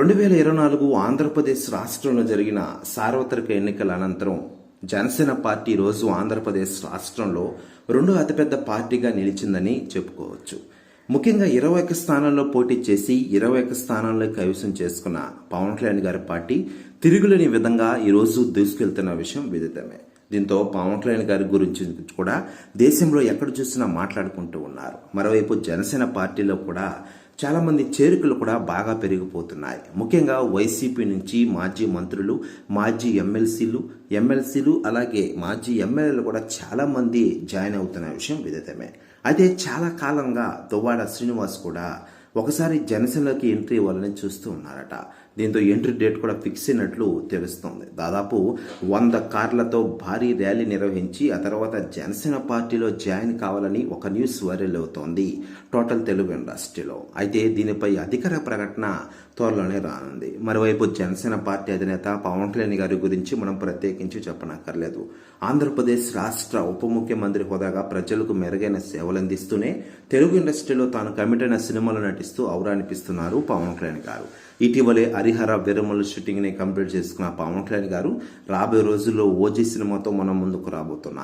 రెండు వేల ఇరవై నాలుగు ఆంధ్రప్రదేశ్ రాష్ట్రంలో జరిగిన సార్వత్రిక ఎన్నికల అనంతరం జనసేన పార్టీ రోజు ఆంధ్రప్రదేశ్ రాష్ట్రంలో రెండో అతిపెద్ద పార్టీగా నిలిచిందని చెప్పుకోవచ్చు. ముఖ్యంగా ఇరవై ఒక్క స్థానంలో పోటీ చేసి ఇరవై ఒక్క స్థానంలో కైవసం చేసుకున్న పవన్ కళ్యాణ్ గారి పార్టీ తిరుగులేని విధంగా ఈరోజు దూసుకెళ్తున్న విషయం విదితమే. దీంతో పవన్ కళ్యాణ్ గారి గురించి కూడా దేశంలో ఎక్కడ చూసినా మాట్లాడుకుంటూ ఉన్నారు. మరోవైపు జనసేన పార్టీలో కూడా చాలామంది చేరికలు కూడా బాగా పెరిగిపోతున్నాయి. ముఖ్యంగా వైసీపీ నుంచి మాజీ మంత్రులు మాజీ ఎమ్మెల్సీలు ఎమ్మెల్సీలు అలాగే మాజీ ఎమ్మెల్యేలు కూడా చాలామంది జాయిన్ అవుతున్న విషయం విదితమే. అయితే చాలా కాలంగా దువ్వాడ శ్రీనివాస్ కూడా ఒకసారి జనసేనలోకి ఎంట్రీ ఇవ్వాలని చూస్తూ ఉన్నారట. దీంతో ఎంట్రీ డేట్ కూడా ఫిక్స్ అయినట్లు తెలుస్తోంది. దాదాపు వంద కార్లతో భారీ ర్యాలీ నిర్వహించి ఆ తర్వాత జనసేన పార్టీలో జాయిన్ కావాలని ఒక న్యూస్ వైరల్ అవుతోంది టోటల్ తెలుగు ఇండస్ట్రీలో. అయితే దీనిపై అధికార ప్రకటన త్వరలోనే రానుంది. మరోవైపు జనసేన పార్టీ అధినేత పవన్ కళ్యాణ్ గారి గురించి మనం ప్రత్యేకించి చెప్పనక్కర్లేదు. ఆంధ్రప్రదేశ్ రాష్ట్ర ఉప ముఖ్యమంత్రి హోదాగా ప్రజలకు మెరుగైన సేవలు అందిస్తూనే తెలుగు ఇండస్ట్రీలో తాను కమిటైన సినిమాలు నటిస్తూ ఔరానిపిస్తున్నారు పవన్ కళ్యాణ్ గారు. ఇటీవలే హరిహర విరమల షూటింగ్ని కంప్లీట్ చేసుకున్న పవన్ కళ్యాణ్ గారు రాబోయే రోజుల్లో ఓజీ సినిమాతో మనం ముందుకు రాబోతున్నారు